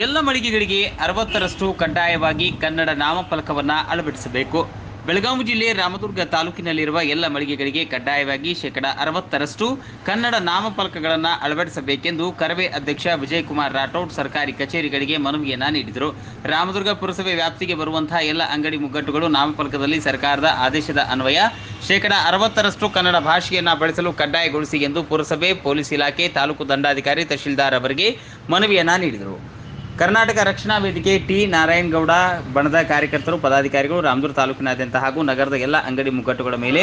ಎಲ್ಲ ಮಳಿಗೆಗಳಿಗೆ ಅರವತ್ತರಷ್ಟು ಕಡ್ಡಾಯವಾಗಿ ಕನ್ನಡ ನಾಮಫಲಕವನ್ನು ಅಳವಡಿಸಬೇಕು. ಬೆಳಗಾವಿ ಜಿಲ್ಲೆ ರಾಮದುರ್ಗ ತಾಲೂಕಿನಲ್ಲಿರುವ ಎಲ್ಲ ಮಳಿಗೆಗಳಿಗೆ ಕಡ್ಡಾಯವಾಗಿ ಶೇಕಡ ಅರವತ್ತರಷ್ಟು ಕನ್ನಡ ನಾಮಫಲಕಗಳನ್ನು ಅಳವಡಿಸಬೇಕೆಂದು ಕರವೇ ಅಧ್ಯಕ್ಷ ವಿಜಯಕುಮಾರ್ ರಾಠೋಡ್ ಸರ್ಕಾರಿ ಕಚೇರಿಗಳಿಗೆ ಮನವಿಯನ್ನ ನೀಡಿದರು. ರಾಮದುರ್ಗ ಪುರಸಭೆ ವ್ಯಾಪ್ತಿಗೆ ಬರುವಂತಹ ಎಲ್ಲ ಅಂಗಡಿ ಮುಗ್ಗಟ್ಟುಗಳು ನಾಮಫಲಕದಲ್ಲಿ ಸರ್ಕಾರದ ಆದೇಶದ ಅನ್ವಯ, ಶೇಕಡ ಅರವತ್ತರಷ್ಟು ಕನ್ನಡ ಭಾಷೆಯನ್ನ ಬಳಸಲು ಕಡ್ಡಾಯಗೊಳಿಸಿ ಎಂದು ಪುರಸಭೆ, ಪೊಲೀಸ್ ಇಲಾಖೆ, ತಾಲೂಕು ದಂಡಾಧಿಕಾರಿ, ತಹಶೀಲ್ದಾರ್ ಅವರಿಗೆ ಮನವಿಯನ್ನ ನೀಡಿದರು. ಕರ್ನಾಟಕ ರಕ್ಷಣಾ ವೇದಿಕೆ ಟಿ ನಾರಾಯಣಗೌಡ, ಬಣದ ಕಾರ್ಯಕರ್ತರು, ಪದಾಧಿಕಾರಿಗಳು, ರಾಮದುರ್ಗ ತಾಲೂಕಿನಾದ್ಯಂತ ಹಾಗೂ ನಗರದ ಎಲ್ಲ ಅಂಗಡಿ ಮುಗ್ಗಟ್ಟುಗಳ ಮೇಲೆ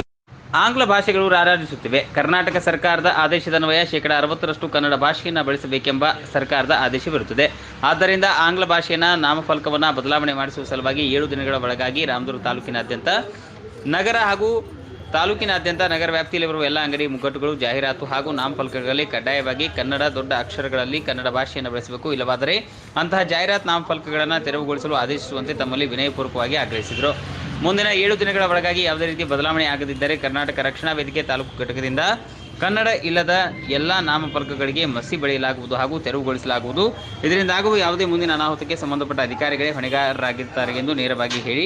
ಆಂಗ್ಲ ಭಾಷೆಗಳು ರಾರಾಜಿಸುತ್ತಿವೆ. ಕರ್ನಾಟಕ ಸರ್ಕಾರದ ಆದೇಶದನ್ವಯ ಶೇಕಡ ಅರವತ್ತರಷ್ಟು ಕನ್ನಡ ಭಾಷೆಯನ್ನು ಬಳಸಬೇಕೆಂಬ ಸರ್ಕಾರದ ಆದೇಶವಿರುತ್ತದೆ ಆದ್ದರಿಂದ ಆಂಗ್ಲ ಭಾಷೆಯ ನಾಮಫಲಕವನ್ನು ಬದಲಾವಣೆ ಮಾಡಿಸುವ ಸಲುವಾಗಿ ಏಳು ದಿನಗಳ ಒಳಗಾಗಿ ರಾಮದುರ್ಗ ತಾಲೂಕಿನಾದ್ಯಂತ ನಗರ ಹಾಗೂ ತಾಲೂಕಿನಾದ್ಯಂತ ನಗರ ವ್ಯಾಪ್ತಿಯಲ್ಲಿ ಬರುವ ಎಲ್ಲ ಅಂಗಡಿ ಮುಗ್ಗಟ್ಟುಗಳು, ಜಾಹೀರಾತು ಹಾಗೂ ನಾಮಫಲಕಗಳಲ್ಲಿ ಕಡ್ಡಾಯವಾಗಿ ಕನ್ನಡ ದೊಡ್ಡ ಅಕ್ಷರಗಳಲ್ಲಿ ಕನ್ನಡ ಭಾಷೆಯನ್ನು ಬಳಸಬೇಕು. ಇಲ್ಲವಾದರೆ ಅಂತಹ ಜಾಹೀರಾತು ನಾಮಫಲಕಗಳನ್ನು ತೆರವುಗೊಳಿಸಲು ಆದೇಶಿಸುವಂತೆ ತಮ್ಮಲ್ಲಿ ವಿನಯಪೂರ್ವಕವಾಗಿ ಆಗ್ರಹಿಸಿದರು. ಮುಂದಿನ ಏಳು ದಿನಗಳ ಒಳಗಾಗಿ ಯಾವುದೇ ರೀತಿ ಬದಲಾವಣೆ ಆಗದಿದ್ದರೆ ಕರ್ನಾಟಕ ರಕ್ಷಣಾ ವೇದಿಕೆ ತಾಲೂಕು ಘಟಕದಿಂದ ಕನ್ನಡ ಇಲ್ಲದ ಎಲ್ಲ ನಾಮಫಲಕಗಳಿಗೆ ಮಸಿ ಬಳಿಯಲಾಗುವುದು ಹಾಗೂ ತೆರವುಗೊಳಿಸಲಾಗುವುದು. ಇದರಿಂದಾಗುವ ಯಾವುದೇ ಮುಂದಿನ ಅನಾಹುತಕ್ಕೆ ಸಂಬಂಧಪಟ್ಟ ಅಧಿಕಾರಿಗಳೇ ಹೊಣೆಗಾರರಾಗಿರ್ತಾರೆ ಎಂದು ನೇರವಾಗಿ ಹೇಳಿ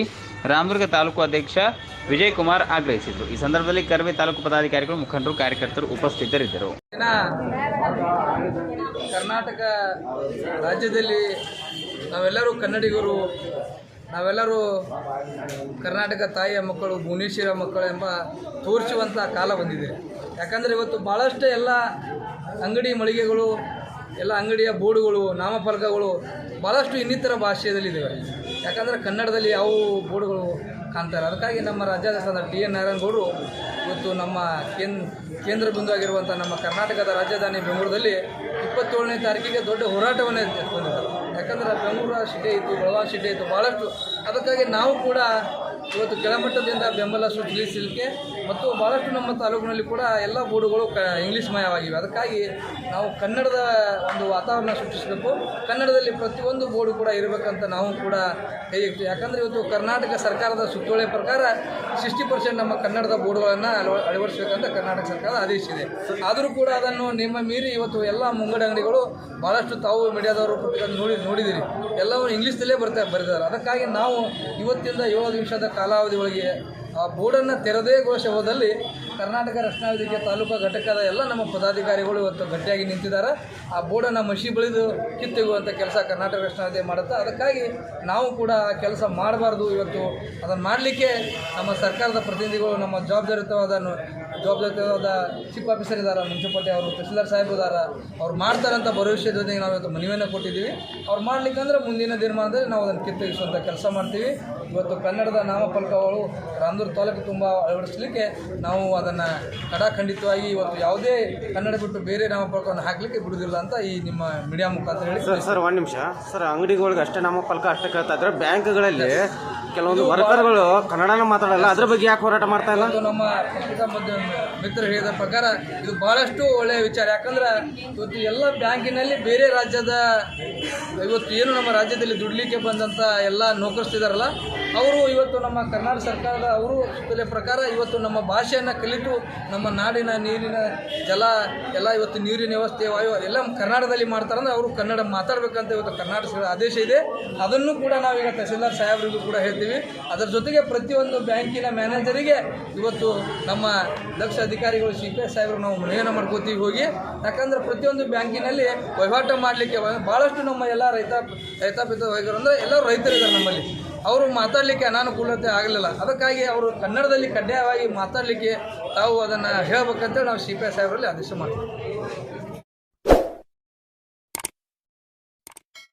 ರಾಮದುರ್ಗ ತಾಲೂಕು ಅಧ್ಯಕ್ಷ ವಿಜಯ್ ಕುಮಾರ್ ಆಗ್ರಹಿಸಿದರು. ಈ ಸಂದರ್ಭದಲ್ಲಿ ಕರವೇ ತಾಲೂಕು ಪದಾಧಿಕಾರಿಗಳು, ಮುಖಂಡರು, ಕಾರ್ಯಕರ್ತರು ಉಪಸ್ಥಿತರಿದ್ದರು. ಕರ್ನಾಟಕ ರಾಜ್ಯದಲ್ಲಿ ನಾವೆಲ್ಲರೂ ಕನ್ನಡಿಗರು ನಾವೆಲ್ಲರೂ ಕರ್ನಾಟಕ ತಾಯಿಯ ಮಕ್ಕಳು ಭುವನೇಶ್ವರ ಮಕ್ಕಳು ಎಂಬ ತೋರಿಸುವಂಥ ಕಾಲ ಬಂದಿದೆ. ಯಾಕಂದರೆ ಇವತ್ತು ಭಾಳಷ್ಟು ಎಲ್ಲ ಅಂಗಡಿ ಮಳಿಗೆಗಳು, ಎಲ್ಲ ಅಂಗಡಿಯ ಬೋರ್ಡುಗಳು, ನಾಮಫಲಕಗಳು ಭಾಳಷ್ಟು ಇನ್ನಿತರ ಭಾಷೆಯಲ್ಲಿದ್ದಾವೆ. ಯಾಕಂದರೆ ಕನ್ನಡದಲ್ಲಿ ಯಾವ ಬೋರ್ಡುಗಳು ಕಾಣ್ತಾರೆ ಅದಕ್ಕಾಗಿ ನಮ್ಮ ರಾಜ್ಯಾಧ್ಯಕ್ಷರಾದ ಟಿ ಎನ್ ನಾರಾಯಣಗೌಡರು ಇವತ್ತು ನಮ್ಮ ಕೇಂದ್ರ ಕೇಂದ್ರ ಬಿಂದು ಆಗಿರುವಂಥ ನಮ್ಮ ಕರ್ನಾಟಕದ ರಾಜಧಾನಿ ಬೆಂಗಳೂರಲ್ಲಿ ಇಪ್ಪತ್ತೇಳನೇ ತಾರೀಕಿಗೆ ದೊಡ್ಡ ಹೋರಾಟವನ್ನು ಎತ್ಕೊಂಡಿದ್ದಾರೆ. ಯಾಕಂದರೆ ಬೆಂಗಳೂರು ಸಿಟಿ ಇತ್ತು ಬೆಳಗಾವಿ ಸಿಟಿ ಇತ್ತು ಭಾಳಷ್ಟು ಅದಕ್ಕಾಗಿ ನಾವು ಕೂಡ ಇವತ್ತು ಕೆಳಮಟ್ಟದಿಂದ ಬೆಂಬಲ ಸೂಚಿಸಲಿಕ್ಕೆ ಮತ್ತು ಭಾಳಷ್ಟು ನಮ್ಮ ತಾಲೂಕಿನಲ್ಲಿ ಕೂಡ ಎಲ್ಲ ಬೋರ್ಡುಗಳು ಕ ಇಂಗ್ಲೀಷ್ ಮಯವಾಗಿವೆ ಅದಕ್ಕಾಗಿ ನಾವು ಕನ್ನಡದ ಒಂದು ವಾತಾವರಣ ಸೃಷ್ಟಿಸಬೇಕು. ಕನ್ನಡದಲ್ಲಿ ಪ್ರತಿಯೊಂದು ಬೋರ್ಡು ಕೂಡ ಇರಬೇಕಂತ ನಾವು ಕೂಡ ಕೈ ಇರ್ತೀವಿ ಯಾಕಂದರೆ ಇವತ್ತು ಕರ್ನಾಟಕ ಸರ್ಕಾರದ ಸುತ್ತೋಲೆ ಪ್ರಕಾರ ಸಿಕ್ಸ್ಟಿ ಪರ್ಸೆಂಟ್ ನಮ್ಮ ಕನ್ನಡದ ಬೋರ್ಡುಗಳನ್ನು ಅಳವ ಅಳವಡಿಸಬೇಕಂತ ಕರ್ನಾಟಕ ಸರ್ಕಾರ ಆದೇಶಿಸಿದೆ ಆದರೂ ಕೂಡ ಅದನ್ನು ನಿಮ್ಮ ಮೀರಿ ಇವತ್ತು ಎಲ್ಲ ಮುಂಗಡ ಅಂಗಡಿಗಳು ಭಾಳಷ್ಟು ತಾವು ಮೀಡಿಯಾದವರು ನೋಡಿ, ನೋಡಿದಿರಿ. ಎಲ್ಲವೂ ಇಂಗ್ಲೀಷ್ದಲ್ಲೇ ಬರ್ತಾ ಬರೆದಿದ್ದಾರೆ ಅದಕ್ಕಾಗಿ ನಾವು ಇವತ್ತಿಂದ ಏಳು ನಿಮಿಷದ ಕಾಲಾವಧಿ ಒಳಗೆ ಆ ಬೋರ್ಡನ್ನು ತೆರೆದೇ ಘೋಷ ಹೋದಲ್ಲಿ ಕರ್ನಾಟಕ ರಕ್ಷಣಾ ವೇದಿಕೆ ತಾಲೂಕು ಘಟಕದ ಎಲ್ಲ ನಮ್ಮ ಪದಾಧಿಕಾರಿಗಳು ಇವತ್ತು ಗಟ್ಟಿಯಾಗಿ ನಿಂತಿದ್ದಾರೆ. ಆ ಬೋರ್ಡನ್ನು ಮಸಿ ಬಳಿದು ಕಿತ್ತೆಗುವಂಥ ಕೆಲಸ ಕರ್ನಾಟಕ ರಕ್ಷಣಾ ವೇದಿಕೆ ಮಾಡುತ್ತೆ, ಅದಕ್ಕಾಗಿ ನಾವು ಕೂಡ ಆ ಕೆಲಸ ಮಾಡಬಾರ್ದು. ಇವತ್ತು ಅದನ್ನು ಮಾಡಲಿಕ್ಕೆ ನಮ್ಮ ಸರ್ಕಾರದ ಪ್ರತಿನಿಧಿಗಳು ನಮ್ಮ ಜವಾಬ್ದಾರಿಯುತವಾದ ಜವಾಬ್ದಾರಿಯುತವಾದ ಚೀಫ್ ಆಫೀಸರ್ ಇದ್ದಾರೆ ಮುನ್ಸಿಪಾಲ್ಟಿ ಅವರು ತಹಸೀಲ್ದಾರ್ ಸಾಹೇಬ್ ಇದ್ದಾರೆ ಅವ್ರು ಮಾಡ್ತಾರಂತ ಭರವಸೆ ಜೊತೆಗೆ ನಾವು ಇವತ್ತು ಮನವಿಯನ್ನು ಕೊಟ್ಟಿದ್ದೀವಿ. ಅವ್ರು ಮಾಡ್ಲಿಕ್ಕಂದ್ರೆ ಮುಂದಿನ ದಿನಮಾನದಲ್ಲಿ ನಾವು ಅದನ್ನು ಕಿತ್ತಗಿಸುವಂಥ ಕೆಲಸ ಮಾಡ್ತೀವಿ. ಇವತ್ತು ಕನ್ನಡದ ನಾಮಫಲಕಗಳು ರಾಮದುರ್ಗ ತಾಲೂಕು ತುಂಬ ಅಳವಡಿಸಲಿಕ್ಕೆ ನಾವು ಅದನ್ನು ಕಡಾಖಂಡಿತವಾಗಿ ಇವತ್ತು ಯಾವುದೇ ಕನ್ನಡ ಬಿಟ್ಟು ಬೇರೆ ನಾಮಫಲಕವನ್ನು ಹಾಕಲಿಕ್ಕೆ ಬಿಡುವುದಿಲ್ಲ ಅಂತ ಈ ನಿಮ್ಮ ಮೀಡಿಯಾ ಮುಖಾಂತರ ಹೇಳಿ ಸರ್ ಸರ್ ಒಂದು ನಿಮಿಷ. ಸರ್ ಅಂಗಡಿಗಳಿಗೆ ಅಷ್ಟೇ ನಾಮಫಲಕ ಅಷ್ಟೇ ಕೇಳ್ತಾ ಇದ್ರೆ ಬ್ಯಾಂಕ್ಗಳಲ್ಲಿ ಕೆಲವೊಂದು ವರ್ಕರ್ಗಳು ಕನ್ನಡನ ಮಾತಾಡಲ್ಲ ಅದ್ರ ಬಗ್ಗೆ ಯಾಕೆ ಹೋರಾಟ ಮಾಡ್ತಾ ಇಲ್ಲ? ನಮ್ಮ ಪತ್ರಿಕಾ ಮಾಧ್ಯಮ ಮಿತ್ರರು ಹೇಳಿದ ಪ್ರಕಾರ ಇದು ಬಹಳಷ್ಟು ಒಳ್ಳೆಯ ವಿಚಾರ. ಯಾಕಂದ್ರೆ ಇವತ್ತು ಎಲ್ಲ ಬ್ಯಾಂಕಿನಲ್ಲಿ ಬೇರೆ ರಾಜ್ಯದ ಇವತ್ತು ಏನು ನಮ್ಮ ರಾಜ್ಯದಲ್ಲಿ ದುಡ್ಲಿಕ್ಕೆ ಬಂದಂಥ ಎಲ್ಲ ನೌಕರಿಸ್ತಿದಾರಲ್ಲ, ಅವರು ಇವತ್ತು ನಮ್ಮ ಕರ್ನಾಟಕ ಸರ್ಕಾರದ ಅವರು ಪ್ರಕಾರ ಇವತ್ತು ನಮ್ಮ ಭಾಷೆಯನ್ನು ಕಲಿತು ನಮ್ಮ ನಾಡಿನ ನೀರಿನ ಜಲ ಎಲ್ಲ ಇವತ್ತು ನೀರಿನ ವ್ಯವಸ್ಥೆ, ವಾಯು ಎಲ್ಲ ಕರ್ನಾಟಕದಲ್ಲಿ ಮಾಡ್ತಾರಂದ್ರೆ ಅವರು ಕನ್ನಡ ಮಾತಾಡಬೇಕಂತ ಇವತ್ತು ಕರ್ನಾಟಕ ಆದೇಶ ಇದೆ. ಅದನ್ನು ಕೂಡ ನಾವೀಗ ತಹಸೀಲ್ದಾರ್ ಸಾಹೇಬರಿಗೂ ಕೂಡ ಹೇಳ್ತೀವಿ. ಅದರ ಜೊತೆಗೆ ಪ್ರತಿಯೊಂದು ಬ್ಯಾಂಕಿನ ಮ್ಯಾನೇಜರಿಗೆ ಇವತ್ತು ನಮ್ಮ ದಕ್ಷ ಅಧಿಕಾರಿಗಳು ಸಿ ಪಿ ಎಸ್ ಸಾಹೇಬರು ನಾವು ಮನವಿಯನ್ನು ಮಾಡ್ಕೋತೀವಿ ಹೋಗಿ. ಯಾಕಂದ್ರೆ ಪ್ರತಿಯೊಂದು ಬ್ಯಾಂಕಿನಲ್ಲಿ ವಹಿವಾಟು ಮಾಡಲಿಕ್ಕೆ ಭಾಳಷ್ಟು ನಮ್ಮ ಎಲ್ಲ ರೈತ, ರೈತಾಪಿತ ವೈದ್ಯರು ಅಂದರೆ ಎಲ್ಲರೂ ರೈತರಿದ್ದಾರೆ ನಮ್ಮಲ್ಲಿ. ಅವರು ಮಾತಾಡಲಿಕ್ಕೆ ಅನಾನುಕೂಲತೆ ಆಗಲಿಲ್ಲ. ಅದಕ್ಕಾಗಿ ಅವರು ಕನ್ನಡದಲ್ಲಿ ಕಡ್ಡಾಯವಾಗಿ ಮಾತಾಡಲಿಕ್ಕೆ ತಾವು ಅದನ್ನು ಹೇಳ್ಬೇಕಂತೇಳಿ ನಾವು ಸಿ ಪಿ ಎಸ್ ಸಾಹೇಬರಲ್ಲಿ ಆದೇಶ ಮಾಡ್ತೀವಿ.